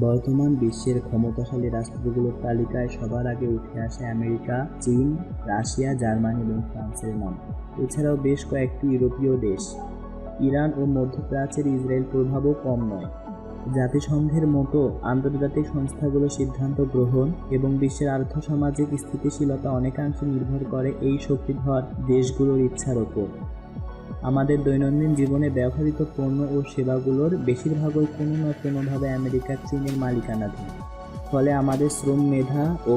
বর্তমান বিশ্বের ক্ষমতাশালী রাষ্ট্রগুলোর তালিকায় সবার আগে উঠে আসে আমেরিকা, চীন, রাশিয়া, জার্মানি এবং ফ্রান্সের নাম। এছাড়াও বেশ কয়েকটি ইউরোপীয় দেশ। ইরান ও মধ্যপ্রাচ্যের ইসরায়েল প্রভাবও কম নয়। জাতিসংঘের মতো আন্তর্জাতিক সংস্থাগুলো সিদ্ধান্ত গ্রহণ এবং বিশ্বের আর্থসামাজিক স্থিতিশীলতা অনেকাংশে নির্ভর করে এই শক্তিধর দেশগুলোর ইচ্ছার ওপর। আমাদের দৈনন্দিন জীবনে ব্যবহৃত পণ্য ও সেবাগুলোর বেশিরভাগই কোনো না কোনোভাবে আমেরিকার চীনের মালিকানাধীন। ফলে আমাদের শ্রম মেধা ও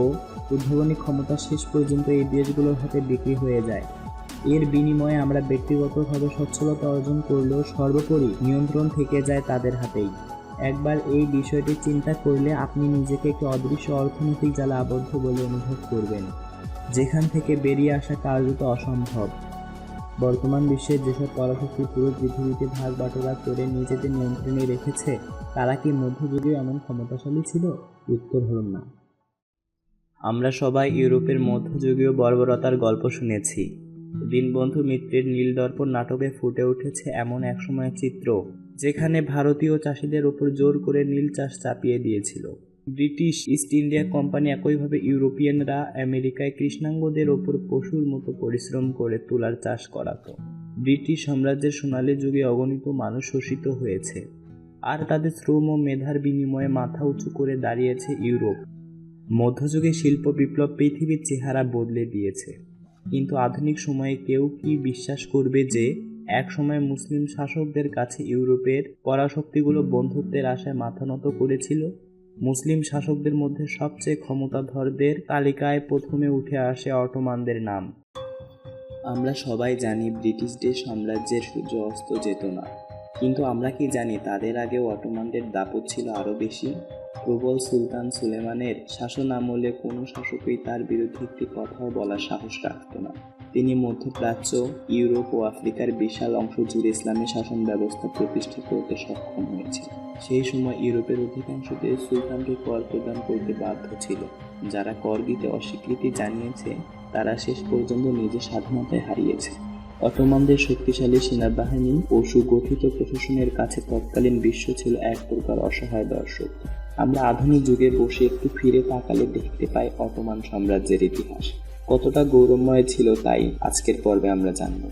উদ্ভাবনী ক্ষমতা শেষ পর্যন্ত এই দেশগুলোর হাতে বিক্রি হয়ে যায়। এর বিনিময়ে আমরা ব্যক্তিগতভাবে সচ্ছলতা অর্জন করলেও সর্বোপরি নিয়ন্ত্রণ থেকে যায় তাদের হাতেই। একবার এই বিষয়টি চিন্তা করলে আপনি নিজেকে একটি অদৃশ্য অর্থনৈতিক জ্বালা আবদ্ধ বলে অনুভব করবেন, যেখান থেকে বেরিয়ে আসা কার্যত অসম্ভব। বর্তমান বিশ্বে যেসব পরাশক্তি পুরো পৃথিবীতে ভাগ বাটোয়ারা করে নিজেদের নিয়ন্ত্রণে রেখেছে, তারা কি মধ্যযুগে এমন ক্ষমতাশালী ছিল? উত্তর হল না। আমরা সবাই ইউরোপের মধ্যযুগীয় বর্বরতার গল্প শুনেছি। দীনবন্ধু মিত্রের নীলদর্পণ নাটকে ফুটে উঠেছে এমন এক সময়ের চিত্র, যেখানে ভারতীয় চাষিদের ওপর জোর করে নীল চাষ চাপিয়ে দিয়েছিল। ব্রিটিশ ইস্ট ইন্ডিয়া কোম্পানি একইভাবে ইউরোপিয়ানরা আমেরিকায় কৃষ্ণাঙ্গদের ওপর পশুর মতো পরিশ্রম করে তুলার চাষ করাতো। ব্রিটিশ সাম্রাজ্যের সোনালী যুগে অগণিত মানুষ শোষিত হয়েছে। আর তাদের শ্রম ও মেধার বিনিময়ে মাথা উঁচু করে দাঁড়িয়েছে ইউরোপ। মধ্যযুগে শিল্প বিপ্লব পৃথিবীর চেহারা বদলে দিয়েছে। কিন্তু আধুনিক সময়ে কেউ কি বিশ্বাস করবে যে এক সময় মুসলিম শাসকদের কাছে ইউরোপের পরাশক্তিগুলো বন্ধুত্বের আশায় মাথা নত করেছিল? মুসলিম শাসকদের মধ্যে সবচেয়ে ক্ষমতাধরদের তালিকায় প্রথমে উঠে আসে অটোমানদের নাম। আমরা সবাই জানি ব্রিটিশদের সাম্রাজ্যের সূর্য অস্ত যেত না কিন্তু আমরা কি জানি তাদের আগেও অটোমানদের দাপট ছিল আরও বেশি? প্রবল সুলতান সুলেমানের শাসন আমলে কোনো শাসকই তার বিরুদ্ধে একটি কথাও বলার সাহস রাখত না। তিনি মধ্যপ্রাচ্য, ইউরোপ ও আফ্রিকার বিশাল অংশ জুড়ে ইসলামী শাসন ব্যবস্থা প্রতিষ্ঠা করতে সক্ষম হয়েছে। সেই সময় ইউরোপের অধিকাংশ দেশ সুলতানকে কর প্রদান করতে বাধ্য ছিল। যারা কর দিতে অস্বীকৃতি জানিয়েছে, তারা শেষ পর্যন্ত নিজের স্বাধীনতায় হারিয়েছে। অটোমানদের শক্তিশালী সেনাবাহিনী ও সুগঠিত প্রশাসনের কাছে তৎকালীন বিশ্ব ছিল এক প্রকার অসহায় দর্শক। আমরা আধুনিক যুগে বসে একটু ফিরে তাকালে দেখতে পাই অটোমান সাম্রাজ্যের ইতিহাস। কতটা গৌরবময় ছিল তাই আজকের পর্বে আমরা জানব।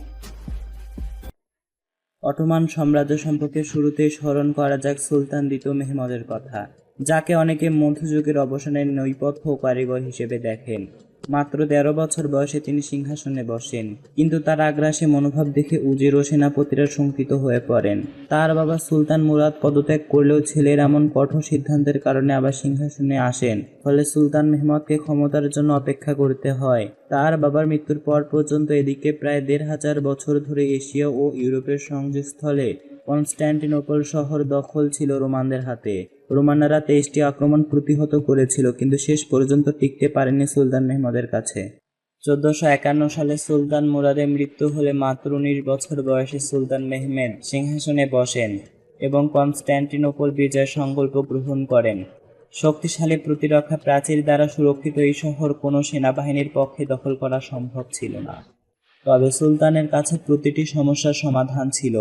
অটোমান সাম্রাজ্য সম্পর্কে শুরুতেই স্মরণ করা যাক সুলতান দ্বিতীয় মেহমদের কথা, যাকে অনেকে মধ্যযুগের অবসানের নৈপথ্য কারিগর হিসেবে দেখেন। মাত্র তেরো বছর বয়সে তিনি সিংহাসনে বসেন। কিন্তু তার আগ্রাসী মনোভাব দেখে উজির ও সেনাপতিরা শঙ্কিত হয়ে পড়েন। তার বাবা সুলতান মুরাদ পদত্যাগ করলেও ছেলের এমন কঠোর সিদ্ধান্তের কারণে আবার সিংহাসনে আসেন। ফলে সুলতান মেহমদকে ক্ষমতার জন্য অপেক্ষা করতে হয়। তার বাবার মৃত্যুর পর পর্যন্ত এদিকে প্রায় দেড় হাজার বছর ধরে এশিয়া ও ইউরোপের সংযোগস্থলে কনস্ট্যান্টিনোপল শহর দখল ছিল রোমানদের হাতে। রোমানরা তেইশটি আক্রমণ প্রতিহত করেছিল, কিন্তু শেষ পর্যন্ত টিকতে পারেনি সুলতান মেহমদের কাছে। চোদ্দশো একান্ন সালে সুলতান মুরাদের মৃত্যু হলে মাত্র উনিশ বছর বয়সে সুলতান মেহমেদ সিংহাসনে বসেন এবং কনস্ট্যান্টিনোপল বিজয়ের সংকল্প গ্রহণ করেন। শক্তিশালী প্রতিরক্ষা প্রাচীর দ্বারা সুরক্ষিত এই শহর কোনো সেনাবাহিনীর পক্ষে দখল করা সম্ভব ছিল না। তবে সুলতানের কাছে প্রতিটি সমস্যার সমাধান ছিল।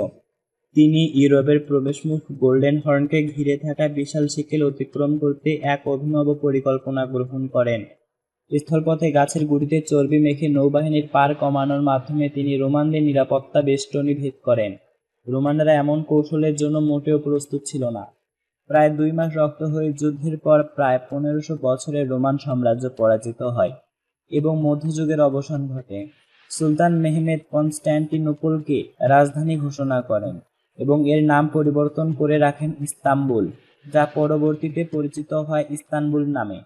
তিনি ইউরোপের প্রবেশমুখ গোল্ডেন হর্নকে ঘিরে থাকা বিশাল শিকেল অতিক্রম করতে এক অভিনব পরিকল্পনা গ্রহণ করেন। স্থলপথে গাছের গুড়িতে চর্বি মেখে নৌবাহিনীর পার কমানোর মাধ্যমে তিনি রোমানদের নিরাপত্তা বেষ্টনী ভেদ করেন। রোমানরা এমন কৌশলের জন্য মোটেও প্রস্তুত ছিল না। প্রায় দুই মাস রক্ত হয়ে যুদ্ধের পর প্রায় পনেরোশো বছরের রোমান সাম্রাজ্য পরাজিত হয় এবং মধ্যযুগের অবসান ঘটে। সুলতান মেহমেদ কনস্ট্যান্টিনোপলকে রাজধানী ঘোষণা করেন। এবং এর নাম পরিবর্তন করে রাখেন ইস্তাম্বুল, যা পরবর্তীতে পরিচিত হয় ইস্তানবুল নামে।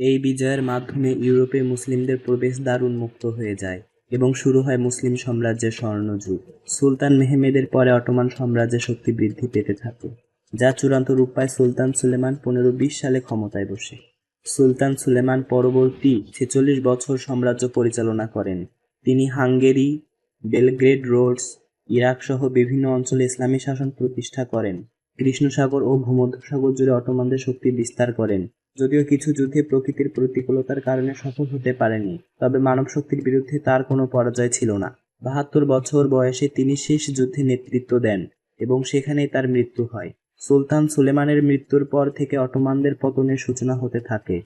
এই বিজয়ের মাধ্যমে ইউরোপে মুসলিমদের প্রবেশ প্রবেশদ্বার উন্মুক্ত হয়ে যায় এবং শুরু হয় মুসলিম সাম্রাজ্যের স্বর্ণযুগ। সুলতান মেহমেদের পরে অটোমান সাম্রাজ্যের শক্তি বৃদ্ধি পেতে থাকে, যা চূড়ান্ত রূপ পায় সুলতান সুলেমান পনেরো বিশ সালে ক্ষমতায় বসে। সুলতান সুলেমান পরবর্তী ছেচল্লিশ বছর সাম্রাজ্য পরিচালনা করেন। তিনি হাঙ্গেরি, বেলগ্রেড রোডস ইরাক সহ বিভিন্ন অঞ্চলে ইসলামী শাসন প্রতিষ্ঠা করেন। কৃষ্ণসাগর ও ভূমধ্যসাগর জুড়ে অটোমানদের শক্তি বিস্তার করেন। যদিও কিছু যুদ্ধে প্রকৃতির প্রতিকূলতার কারণে সফল হতে পারেনি, তবে মানব শক্তির বিরুদ্ধে তার কোনো পরাজয় ছিল না। বাহাত্তর বছর বয়সে তিনি শেষ যুদ্ধে নেতৃত্ব দেন এবং সেখানেই তার মৃত্যু হয়। সুলতান সুলেমানের মৃত্যুর পর থেকে অটোমানদের পতনের সূচনা হতে থাকে।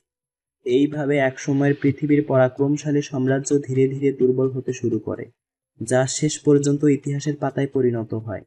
এইভাবে একসময়ের পৃথিবীর পরাক্রমশালী সাম্রাজ্য ধীরে ধীরে দুর্বল হতে শুরু করে। যা শেষ পর্যন্ত ইতিহাসের পাতায় পরিণত হয়।